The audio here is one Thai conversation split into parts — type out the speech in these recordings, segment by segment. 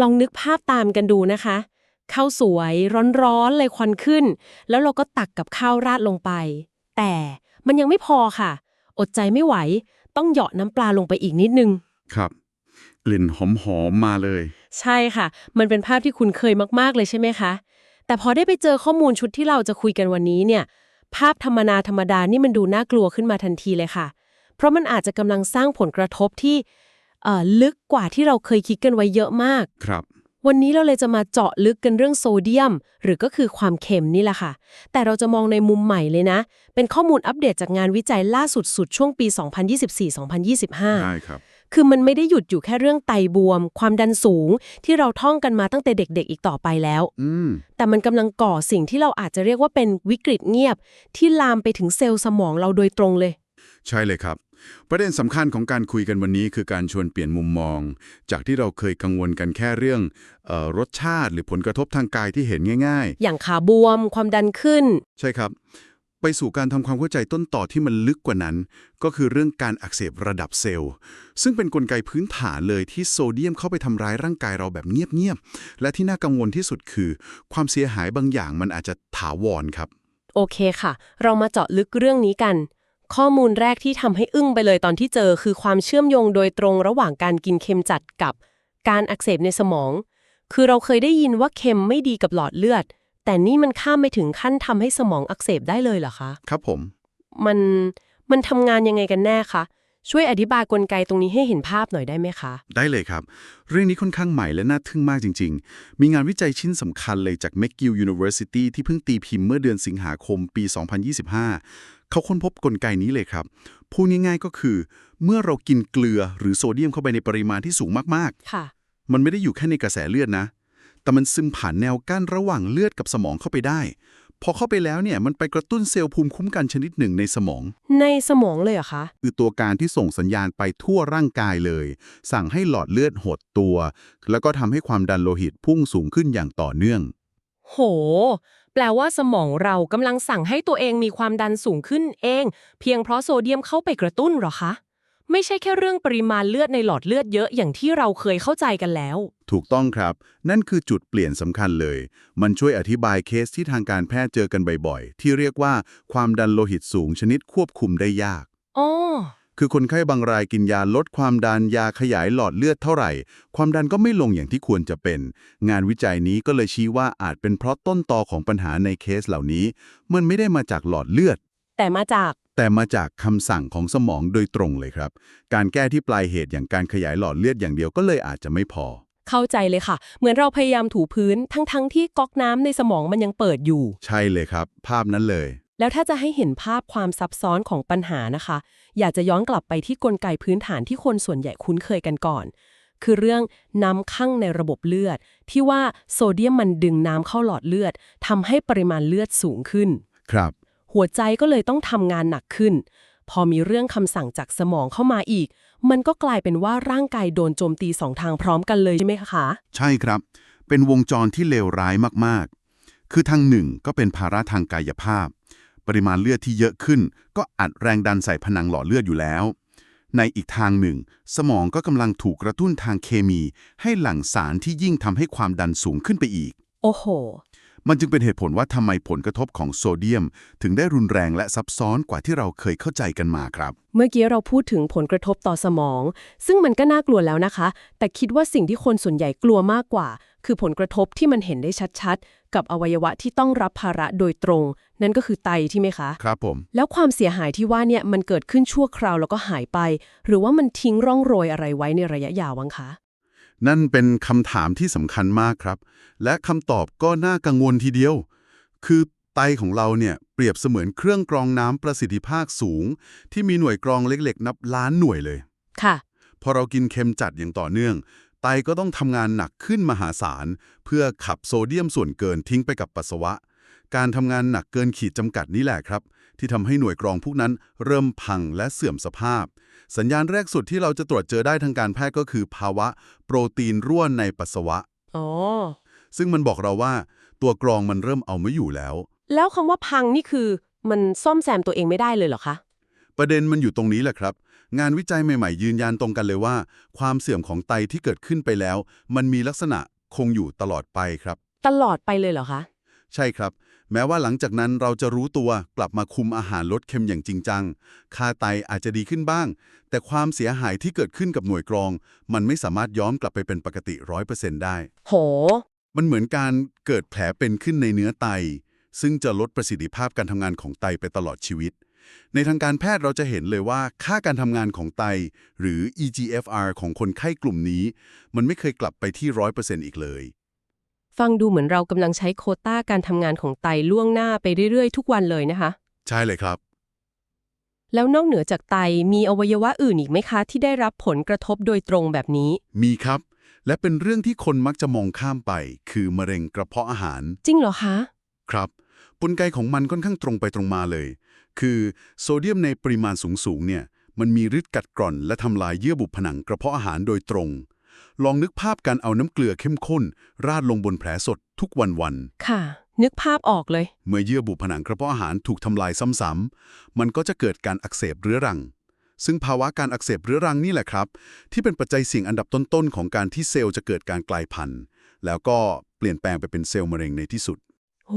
ลองนึกภาพตามกันดูนะคะข้าวสวยร้อนๆเลยควันขึ้น แล้วเราก็ตักกับข้าวราดลงไป แต่มันยังไม่พอค่ะ อดใจไม่ไหว ต้องเหยาะน้ำปลาลงไปอีกนิดนึง ครับ กลิ่นหอมๆมาเลย ใช่ค่ะ มันเป็นภาพที่คุณเคยมากๆเลยใช่ไหมคะ แต่พอได้ไปเจอข้อมูลชุดที่เราจะคุยกันวันนี้เนี่ย ภาพธรรมนาธรรมดานี่มันดูน่ากลัวขึ้นมาทันทีเลยค่ะ เพราะมันอาจจะกำลังสร้างผลกระทบที่เอ่อ ลึกกว่าที่เราเคยคิดกันไว้เยอะมาก ครับ วันนี้เราเลยจะมาเจาะลึกกันเรื่องโซเดียม หรือก็คือความเค็มนี่แหละค่ะ แต่เราจะมองในมุมใหม่เลยนะ เป็นข้อมูลอัปเดตจากงานวิจัยล่าสุดสุดช่วงปี 2024-2025 ได้ครับ คือมันไม่ได้หยุดอยู่แค่เรื่องไตบวม ความดันสูงที่เราท่องกันมาตั้งแต่เด็กๆ อีกต่อไปแล้ว อืม แต่มันกำลังก่อสิ่งที่เราอาจจะเรียกว่าเป็นวิกฤตเงียบ ที่ลามไปถึงเซลล์สมองเราโดยตรงเลย ใช่เลยครับ ประเด็นสำคัญของการคุยกันวันนี้คือการชวนเปลี่ยนมุมมอง จากที่เราเคยกังวลกันแค่เรื่องเออรสชาติหรือผลกระทบทางกายที่เห็นง่ายอย่างขาบวมความดันขึ้นๆใช่ครับ ไปสู่การทำความเข้าใจต้นต่อที่มันลึกกว่านั้น ก็คือเรื่องการอักเสบระดับเซลล์ ซึ่งเป็นนกลไกพื้นฐานเลยที่โซเดียมเข้าไปทำร้ายร่างกายเราแบบเงียบๆและที่น่ากังวลที่สุดคือ ความเสียหายบางอย่างมันอาจจะถาวรครับ โอเคค่ะ เรามาเจาะลึกเรื่องนี้กัน ข้อมูลแรกที่ทำให้อึ้งไปเลยตอนที่เจอ คือความเชื่อมโยงโดยตรงระหว่างการกินเค็มจัดกับ การอักเสบในสมอง คือเราเคยได้ยินว่าเค็มไม่ดีกับหลอดเลือด แต่นี่มันข้ามไปถึงขั้นทำให้สมองอักเสบได้เลยเหรอคะ ครับผม มันมันทำงานยังไงกันแน่คะ ช่วยอธิบายกลไกตรงนี้ให้เห็นภาพหน่อยได้ไหมคะ ได้เลยครับ เรื่องนี้ค่อนข้างใหม่และน่าทึ่งมากจริง ๆ มีงานวิจัยชิ้นสำคัญเลยจาก McGill University ที่เพิ่งตีพิมพ์เมื่อเดือนสิงหาคมปี 2025 เขาค้นพบกลไกนี้เลยครับ พูดง่ายๆก็คือ เมื่อเรากินเกลือหรือโซเดียมเข้าไปในปริมาณที่สูงมากค่ะๆมันไม่ได้อยู่แค่ในกระแสเลือดนะ แต่มันซึมผ่านแนวกั้นระหว่างเลือดกับสมองเข้าไปได้ พอเข้าไปแล้วเนี่ยมันไปกระตุ้นเซลล์ภูมิคุ้มกันชนิดหนึ่งในสมอง ในสมองเลยเหรอคะ คือตัวการที่ส่งสัญญาณไปทั่วร่างกายเลย สั่งให้หลอดเลือดหดตัว แล้วก็ทำให้ความดันโลหิตพุ่งสูงขึ้นอย่างต่อเนื่อง โห แปลว่าสมองเรากำลังสั่งให้ตัวเองมีความดันสูงขึ้นเอง เพียงเพราะโซเดียมเข้าไปกระตุ้นเหรอคะ ไม่ใช่แค่เรื่องปริมาณเลือดในหลอดเลือดเยอะอย่างที่เราเคยเข้าใจกันแล้ว ถูกต้องครับ นั่นคือจุดเปลี่ยนสำคัญเลย มันช่วยอธิบายเคสที่ทางการแพทย์เจอกันบ่อยๆ ที่เรียกว่าความดันโลหิตสูงชนิดควบคุมได้ยาก อ๋อ คือคนไข้บางรายกินยาลดความดันยาขยายหลอดเลือดเท่าไหร่ ความดันก็ไม่ลงอย่างที่ควรจะเป็น งานวิจัยนี้ก็เลยชี้ว่าอาจเป็นเพราะต้นตอของปัญหาในเคสเหล่านี้ มันไม่ได้มาจากหลอดเลือด แต่มาจาก แต่มาจากคำสั่งของสมองโดยตรงเลยครับ การแก้ที่ปลายเหตุอย่างการขยายหลอดเลือดอย่างเดียวก็เลยอาจจะไม่พอ เข้าใจเลยค่ะ เหมือนเราพยายามถูพื้นทั้งๆทที่ก๊อกน้ำในสมองมันยังเปิดอยู่ ใช่เลยครับ ภาพนั้นเลย แล้วถ้าจะให้เห็นภาพความซับซ้อนของปัญหานะคะ อยากจะย้อนกลับไปที่กลไกพื้นฐานที่คนส่วนใหญ่คุ้นเคยกันก่อน คือเรื่องน้ำข้างในระบบเลือด ที่ว่าโซเดียมมันดึงน้ำเข้าหลอดเลือดทำให้ปริมาณเลือดสูงขึ้น ครับ หัวใจก็เลยต้องทำงานหนักขึ้น พอมีเรื่องคำสั่งจากสมองเข้ามาอีก มันก็กลายเป็นว่าร่างกายโดนโจมตีสองทางพร้อมกันเลยใช่ไหมคะ ใช่ครับ เป็นวงจรที่เลวร้ายมากๆ คือทางหนึ่งก็เป็นภาระทางกายภาพ ปริมาณเลือดที่เยอะขึ้น ก็อัดแรงดันใส่ผนังหลอดเลือดอยู่แล้ว ในอีกทางหนึ่ง สมองก็กำลังถูกกระตุ้นทางเคมี ให้หลั่งสารที่ยิ่งทำให้ความดันสูงขึ้นไปอีก โอ้โห มันจึงเป็นเหตุผลว่าทำไมผลกระทบของโซเดียม ถึงได้รุนแรงและซับซ้อนกว่าที่เราเคยเข้าใจกันมาครับ เมื่อกี้เราพูดถึงผลกระทบต่อสมอง ซึ่งมันก็น่ากลัวแล้วนะคะ แต่คิดว่าสิ่งที่คนส่วนใหญ่กลัวมากกว่า คือผลกระทบที่มันเห็นได้ชัดๆ กับอวัยวะที่ต้องรับภาระโดยตรง นั่นก็คือไตที่ไหมคะ ครับผม แล้วความเสียหายที่ว่าเนี่ยมันเกิดขึ้นชั่วคราวแล้วก็หายไป หรือว่ามันทิ้งร่องรอยอะไรไว้ในระยะยาววังคะ นั่นเป็นคำถามที่สำคัญมากครับ และคำตอบก็น่ากังวลทีเดียว คือไตของเราเนี่ยเปรียบเสมือนเครื่องกรองน้ำประสิทธิภาพสูง ที่มีหน่วยกรองเล็กๆ นับล้านหน่วยเลย ค่ะ พอเรากินเค็มจัดอย่างต่อเนื่อง ไตก็ต้องทำงานหนักขึ้นมหาศาล เพื่อขับโซเดียมส่วนเกินทิ้งไปกับปัสสาวะ การทำงานหนักเกินขีดจำกัดนี่แหละครับ ที่ทำให้หน่วยกรองพวกนั้นเริ่มพังและเสื่อมสภาพ สัญญาณแรกสุดที่เราจะตรวจเจอได้ทางการแพทย์ก็คือ ภาวะโปรตีนร่วนในปัสสาวะ อ๋อ ซึ่งมันบอกเราว่า ตัวกรองมันเริ่มเอาไม่อยู่แล้ว แล้วคำว่าพังนี่คือ มันซ่อมแซมตัวเองไม่ได้เลยเหรอคะ ประเด็นมันอยู่ตรงนี้แหละครับ งานวิจัยใหม่ ๆ ยืนยันตรงกันเลยว่า ความเสื่อมของไตที่เกิดขึ้นไปแล้ว มันมีลักษณะคงอยู่ตลอดไปครับ ตลอดไปเลยเหรอคะ ใช่ครับ แม้ว่าหลังจากนั้นเราจะรู้ตัวกลับมาคุมอาหารลดเค็มอย่างจริงจัง ค่าไตอาจจะดีขึ้นบ้าง แต่ความเสียหายที่เกิดขึ้นกับหน่วยกรอง มันไม่สามารถย้อนกลับไปเป็นปกติ 100%ได้ โห มันเหมือนการเกิดแผลเป็นขึ้นในเนื้อไต ซึ่งจะลดประสิทธิภาพการทำงานของไตไปตลอดชีวิต ในทางการแพทย์เราจะเห็นเลยว่าค่าการทำงานของไต หรือ EGFR ของคนไข้กลุ่มนี้ มันไม่เคยกลับไปที่100%อีกเลย ฟังดูเหมือนเรากำลังใช้โควต้าการทำงานของไตล่วงหน้าไปเรื่อยๆ ทุกวันเลยนะคะ ใช่เลยครับ แล้วนอกเหนือจากไตมีอวัยวะอื่นอีกไหมคะ ที่ได้รับผลกระทบโดยตรงแบบนี้ มีครับ และเป็นเรื่องที่คนมักจะมองข้ามไป คือมะเร็งกระเพาะอาหาร จริงเหรอคะ ครับกลไกของมันค่อนข้างตรงไปตรงมาเลย คือโซเดียมในปริมาณสูงๆเนี่ย มันมีฤทธิ์กัดกร่อน และทำลายเยื่อบุผนังกระเพาะอาหารโดยตรง ลองนึกภาพการเอาน้ำเกลือเข้มข้น ราดลงบนแผลสดทุกวันค่ะ นึกภาพออกเลยๆเมื่อเยื่อบุผนังกระเพาะอาหารถูกทำลายซ้ำๆ มันก็จะเกิดการอักเสบเรื้อรัง ซึ่งภาวะการอักเสบเรื้อรังนี่แหละครับ ที่เป็นปัจจัยเสี่ยงอันดับต้นๆของการที่เซลล์จะเกิดการกลายพันธุ์ แล้วก็เปลี่ยนแปลงไปเป็นเซลล์มะเร็งในที่สุด โห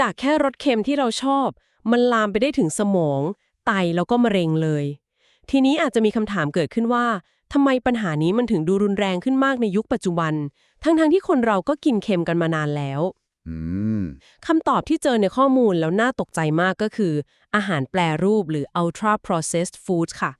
จากแค่รสเค็มที่เราชอบ มันลามไปได้ถึงสมอง ไตแล้วก็มะเร็งเลย ทีนี้อาจจะมีคำถามเกิดขึ้นว่า ทำไมปัญหานี้มันถึงดูรุนแรงขึ้นมากในยุคปัจจุบัน ทั้งๆที่คนเราก็กินเค็มกันมานานแล้วอืมคำตอบที่เจอในข้อมูลแล้วน่าตกใจมากก็คือ อาหารแปรรูปหรือ ultra processed food ค่ะ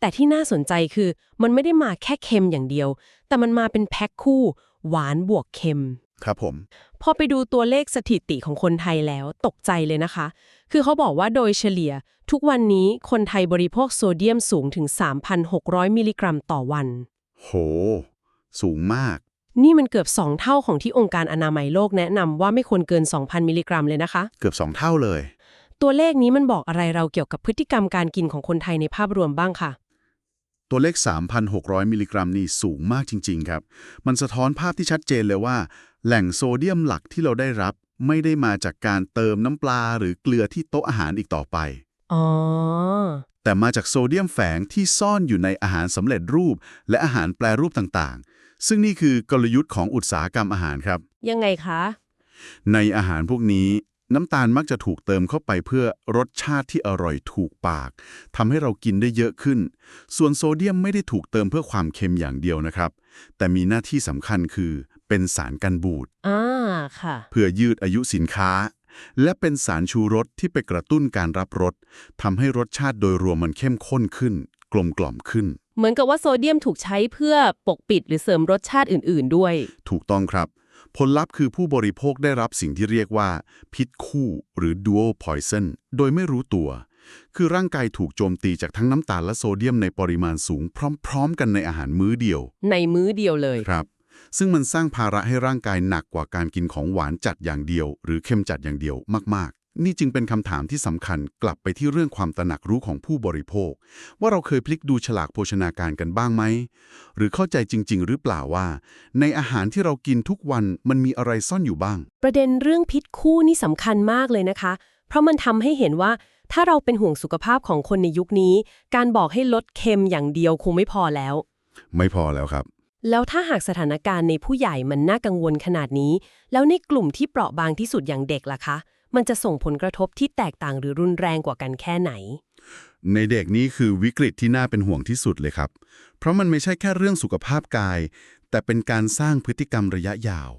แต่ที่น่าสนใจคือมันไม่ได้มาแค่เค็มอย่างเดียว แต่มันมาเป็นแพ็คคู่ หวานบวกเค็ม ครับผม พอไปดูตัวเลขสถิติของคนไทยแล้วตกใจเลยนะคะ คือเขาบอกว่าโดยเฉลี่ย ทุกวันนี้คนไทยบริโภคโซเดียมสูงถึง 3,600 มิลลิกรัมต่อวัน โห สูงมาก นี่มันเกือบ 2 เท่าของที่องค์การอนามัยโลกแนะนำว่าไม่ควรเกิน 2,000 มิลลิกรัมเลยนะคะ เกือบ 2 เท่าเลย ตัวเลขนี้มันบอกอะไรเราเกี่ยวกับพฤติกรรมการกินของคนไทยในภาพรวมบ้างค่ะ ตัวเลข 3,600 มิลลิกรัมนี่สูงมากจริง ๆ ครับ มันสะท้อนภาพที่ชัดเจนเลยว่า แหล่งโซเดียมหลักที่เราได้รับ ไม่ได้มาจากการเติมน้ำปลาหรือเกลือที่โต๊ะอาหารอีกต่อไป อ๋อ แต่มาจากโซเดียมแฝงที่ซ่อนอยู่ในอาหารสำเร็จรูป และอาหารแปรรูปต่างๆ ซึ่งนี่คือกลยุทธ์ของอุตสาหกรรมอาหารครับ ยังไงคะ ในอาหารพวกนี้น้ำตาลมักจะถูกเติมเข้าไปเพื่อรสชาติที่อร่อยถูกปากทำให้เรากินได้เยอะขึ้น ส่วนโซเดียมไม่ได้ถูกเติมเพื่อความเค็มอย่างเดียวนะครับ แต่มีหน้าที่สำคัญคือ เป็นสารกันบูดอ่าค่ะ เพื่อยืดอายุสินค้า และเป็นสารชูรสที่ไปกระตุ้นการรับรสทำให้รสชาติโดยรวมมันเข้มข้นขึ้น กลมกล่อมขึ้น เหมือนกับว่าโซเดียมถูกใช้เพื่อปกปิดหรือเสริมรสชาติอื่น ๆ ด้วย ถูกต้องครับ ผลลัพธ์คือผู้บริโภคได้รับสิ่งที่เรียกว่า พิษคู่หรือ dual poison โดยไม่รู้ตัว คือร่างกายถูกโจมตีจากทั้งน้ำตาลและโซเดียมในปริมาณสูงพร้อม ๆ กันในอาหารมื้อเดียว ในมื้อเดียวเลย ครับ ซึ่งมันสร้างภาระให้ร่างกายหนักกว่าการกินของหวานจัดอย่างเดียว หรือเค็มจัดอย่างเดียวมาก ๆ นี่จึงเป็นคำถามที่สำคัญกลับไปที่เรื่องความตระหนักรู้ของผู้บริโภค ว่าเราเคยพลิกดูฉลากโภชนาการกันบ้างไหม หรือเข้าใจจริง ๆ หรือเปล่าว่า ในอาหารที่เรากินทุกวันมันมีอะไรซ่อนอยู่บ้าง ประเด็นเรื่องพิษคู่นี่สำคัญมากเลยนะคะ เพราะมันทำให้เห็นว่าถ้าเราเป็นห่วงสุขภาพของคนในยุคนี้ การบอกให้ลดเค็มอย่างเดียวคงไม่พอแล้ว ไม่พอแล้วครับ แล้วถ้าหากสถานการณ์ในผู้ใหญ่มันน่ากังวลขนาดนี้ แล้วในกลุ่มที่เปราะบางที่สุดอย่างเด็กล่ะคะ มันจะส่งผลกระทบที่แตกต่างหรือรุนแรงกว่ากันแค่ไหน ในเด็กนี่คือวิกฤตที่น่าเป็นห่วงที่สุดเลยครับ เพราะมันไม่ใช่แค่เรื่องสุขภาพกาย แต่เป็นการสร้างพฤติกรรมระยะยาว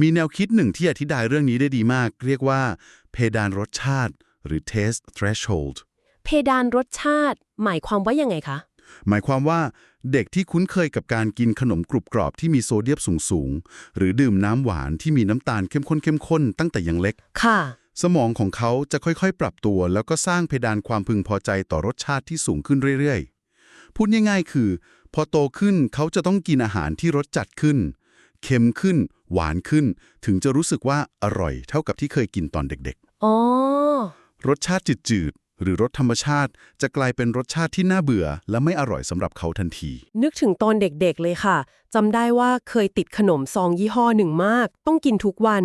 มีแนวคิดหนึ่งที่อธิบายเรื่องนี้ได้ดีมาก เรียกว่า เพดานรสชาติ หรือ taste threshold เพดานรสชาติ หมายความว่ายังไงคะ หมายความว่าเด็กที่คุ้นเคยกับการกินขนมกรุบกรอบที่มีโซเดียมสูงๆ หรือดื่มน้ำหวานที่มีน้ำตาลเข้มข้นเข้มข้นตั้งแต่ยังเล็ก ค่ะ สมองของเขาจะค่อยๆ ปรับตัว แล้วก็สร้างเพดานความพึงพอใจต่อรสชาติที่สูงขึ้นเรื่อยๆ พูดง่ายๆ คือ พอโตขึ้นเขาจะต้องกินอาหารที่รสจัดขึ้น เค็มขึ้น หวานขึ้น ถึงจะรู้สึกว่าอร่อยเท่ากับที่เคยกินตอนเด็กอ๋อๆรสชาติจืดๆ หรือรสธรรมชาติจะกลายเป็นรสชาติที่น่าเบื่อ และไม่อร่อยสำหรับเขาทันที นึกถึงตอนเด็กๆเลยค่ะจำได้ว่าเคยติดขนมซองยี่ห้อหนึ่งมาก ต้องกินทุกวัน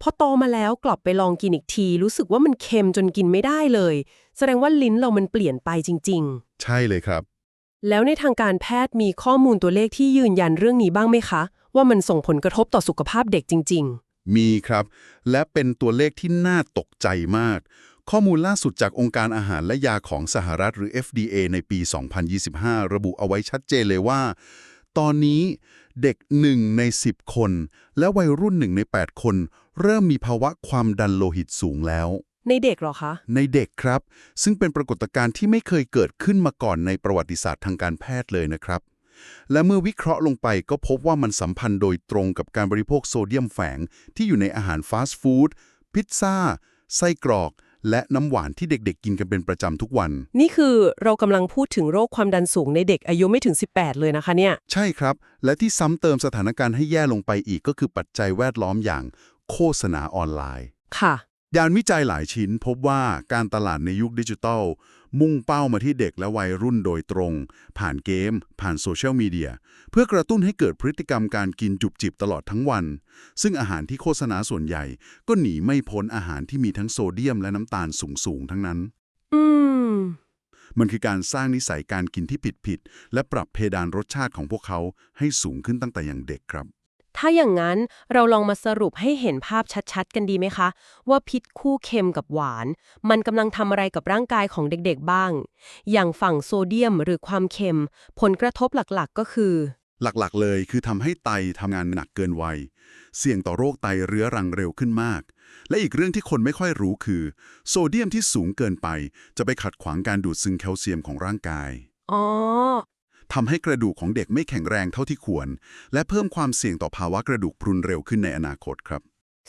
พอโตมาแล้วกลับไปลองกินอีกที รู้สึกว่ามันเค็มจนกินไม่ได้เลย แสดงว่าลิ้นเรามันเปลี่ยนไปจริงใช่เลยครับ แล้วในทางการแพทย์มีข้อมูลตัวเลขที่ยืนยันเรื่องนี้บ้างไหมคะ ว่ามันส่งผลกระทบต่อสุขภาพเด็กจริงมีครับ และเป็นตัวเลขที่น่าตกใจมาก ข้อมูลล่าสุดจากองค์การอาหารและยาของสหรัฐหรือ FDA ในปี 2025 ระบุเอาไว้ชัดเจนเลยว่า ตอนนี้เด็ก 1 ใน 10 คน และวัยรุ่น 1 ใน 8 คน เริ่มมีภาวะความดันโลหิตสูงแล้วๆในเด็กเหรอคะ ในเด็กครับ ซึ่งเป็นปรากฏการณ์ที่ไม่เคยเกิดขึ้นมาก่อนในประวัติศาสตร์ทางการแพทย์เลยนะครับ และเมื่อวิเคราะห์ลงไปก็พบว่ามันสัมพันธ์โดยตรงกับการบริโภคโซเดียมแฝงที่อยู่ในอาหารฟาสต์ฟู้ดพิซซ่าไส้กรอก และน้ำหวานที่เด็กๆ กินกันเป็นประจำทุกวัน นี่คือเรากำลังพูดถึงโรคความดันสูงในเด็กอายุไม่ถึง 18 เลยนะคะเนี่ย ใช่ครับ และที่ซ้ำเติมสถานการณ์ให้แย่ลงไปอีกก็คือปัจจัยแวดล้อมอย่างโฆษณาออนไลน์ ค่ะยานวิจัยหลายชิ้นพบว่าการตลาดในยุคดิจิทัล มุ่งเป้ามาที่เด็กและวัยรุ่นโดยตรง ผ่านเกม ผ่านโซเชียลมีเดีย เพื่อกระตุ้นให้เกิดพฤติกรรมการกินจุบจิบตลอดทั้งวัน ซึ่งอาหารที่โฆษณาส่วนใหญ่ ก็หนีไม่พ้นอาหารที่มีทั้งโซเดียมและน้ำตาลสูงๆทั้งนั้น อืมมันคือการสร้างนิสัยการกินที่ผิดๆและปรับเพดานรสชาติของพวกเขาให้สูงขึ้นตั้งแต่อย่างเด็กครับ ถ้าอย่างนั้นเราลองมาสรุปให้เห็นภาพชัดๆ กันดีไหมคะ ว่าพิษคู่เค็มกับหวาน มันกำลังทำอะไรกับร่างกายของเด็กๆบ้าง อย่างฝั่งโซเดียมหรือความเค็ม ผลกระทบหลักๆก็คือ หลักๆเลยคือทำให้ไตทำงานหนักเกินวัย เสี่ยงต่อโรคไตเรื้อรังเร็วขึ้นมาก และอีกเรื่องที่คนไม่ค่อยรู้คือ โซเดียมที่สูงเกินไป จะไปขัดขวางการดูดซึมแคลเซียมของร่างกายอ๋อ ทำให้กระดูกของเด็กไม่แข็งแรงเท่าที่ควร และเพิ่มความเสี่ยงต่อภาวะกระดูกพรุนเร็วขึ้นในอนาคตครับ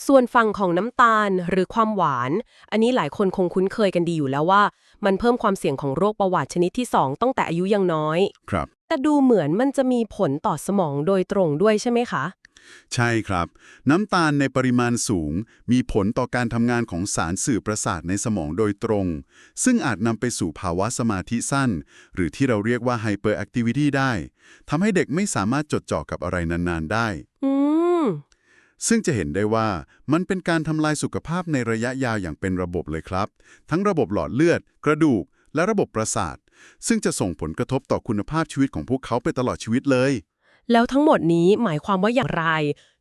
ส่วนฝั่งของน้ำตาลหรือความหวาน อันนี้หลายคนคงคุ้นเคยกันดีอยู่แล้วว่า มันเพิ่มความเสี่ยงของโรคประวัติชนิดที่ 2 ตั้งแต่อายุยังน้อย ครับ แต่ดูเหมือนมันจะมีผลต่อสมองโดยตรงด้วยใช่ไหมคะ ใช่ครับ น้ำตาลในปริมาณสูง มีผลต่อการทำงานของสารสื่อประสาทในสมองโดยตรง ซึ่งอาจนำไปสู่ภาวะสมาธิสั้น หรือที่เราเรียกว่า hyperactivity ได้ทำให้เด็กไม่สามารถจดจ่อกับอะไรนานๆได้อืมซึ่งจะเห็นได้ว่ามันเป็นการทำลายสุขภาพในระยะยาวอย่างเป็นระบบเลยครับ ทั้งระบบหลอดเลือด กระดูก และระบบประสาท ซึ่งจะส่งผลกระทบต่อคุณภาพชีวิตของพวกเขาไปตลอดชีวิตเลย แล้วทั้งหมดนี้หมายความว่าอย่างไร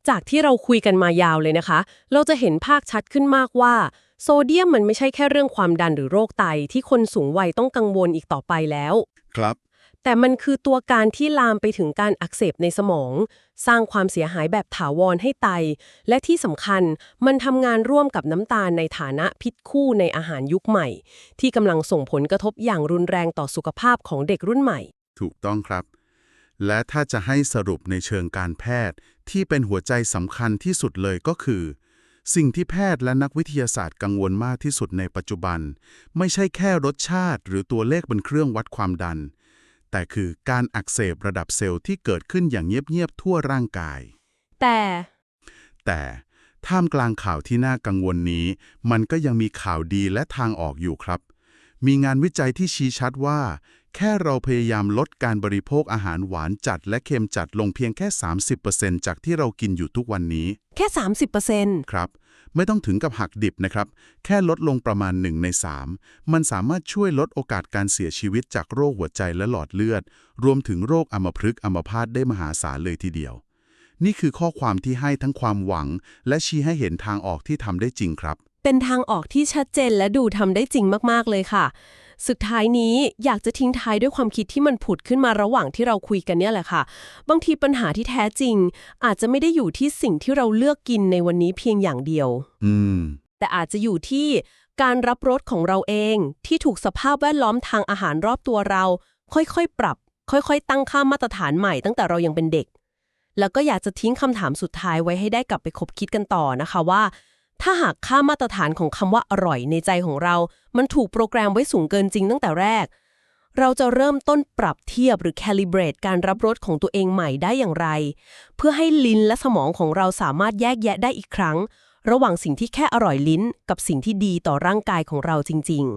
จากที่เราคุยกันมายาวเลยนะคะ เราจะเห็นภาคชัดขึ้นมากว่า โซเดียมมันไม่ใช่แค่เรื่องความดันหรือโรคไตที่คนสูงวัยต้องกังวลอีกต่อไปแล้ว ครับ แต่มันคือตัวการที่ลามไปถึงการอักเสบในสมอง สร้างความเสียหายแบบถาวรให้ไต และที่สำคัญมันทำงานร่วมกับน้ำตาลในฐานะพิษคู่ในอาหารยุคใหม่ ที่กำลังส่งผลกระทบอย่างรุนแรงต่อสุขภาพของเด็กรุ่นใหม่ ถูกต้องครับ และถ้าจะให้สรุปในเชิงการแพทย์ที่เป็นหัวใจสำคัญที่สุดเลยก็คือ สิ่งที่แพทย์และนักวิทยาศาสตร์กังวลมากที่สุดในปัจจุบัน ไม่ใช่แค่รสชาติ หรือตัวเลขบนเครื่องวัดความดัน แต่คือการอักเสบระดับเซลล์ที่เกิดขึ้นอย่างเงียบๆทั่วร่างกาย แต่ แต่ท่ามกลางข่าวที่น่ากังวลนี้ มันก็ยังมีข่าวดีและทางออกอยู่ครับ มีงานวิจัยที่ชี้ชัดว่า แค่เราพยายามลดการบริโภคอาหารหวานจัดและเค็มจัดลงเพียงแค่ 30%จากที่เรากินอยู่ทุกวันนี้ แค่ 30%ครับ ไม่ต้องถึงกับหักดิบนะครับ แค่ลดลงประมาณ 1 ใน 3 มันสามารถช่วยลดโอกาสการเสียชีวิตจากโรคหัวใจและหลอดเลือด รวมถึงโรคอัมพฤกษ์อัมพาตได้มหาศาลเลยทีเดียว นี่คือข้อความที่ให้ทั้งความหวัง และชี้ให้เห็นทางออกที่ทำได้จริงครับ เป็นทางออกที่ชัดเจนและดูทำได้จริงมากๆเลยค่ะ สุดท้ายนี้อยากจะทิ้งท้ายด้วยความคิดที่มันผุดขึ้นมาระหว่างที่เราคุยกันเนี่ยแหละค่ะ บางทีปัญหาที่แท้จริง อาจจะไม่ได้อยู่ที่สิ่งที่เราเลือกกินในวันนี้เพียงอย่างเดียว อืม แต่อาจจะอยู่ที่การรับรสของเราเองที่ถูกสภาพแวดล้อมทางอาหารรอบตัวเรา ค่อยๆ ปรับ ค่อยๆ ตั้งค่ามาตรฐานใหม่ตั้งแต่เรายังเป็นเด็ก แล้วก็อยากจะทิ้งคำถามสุดท้ายไว้ให้ได้กลับไปคบคิดกันต่อนะคะว่า ถ้าหากค่ามาตรฐานของคำว่าอร่อยในใจของเรา มันถูกโปรแกรมไว้สูงเกินจริงตั้งแต่แรก เราจะเริ่มต้นปรับเทียบหรือ calibrate การรับรสของตัวเองใหม่ได้อย่างไร เพื่อให้ลิ้นและสมองของเราสามารถแยกแยะได้อีกครั้ง ระหว่างสิ่งที่แค่อร่อยลิ้น กับสิ่งที่ดีต่อร่างกายของเราจริง ๆ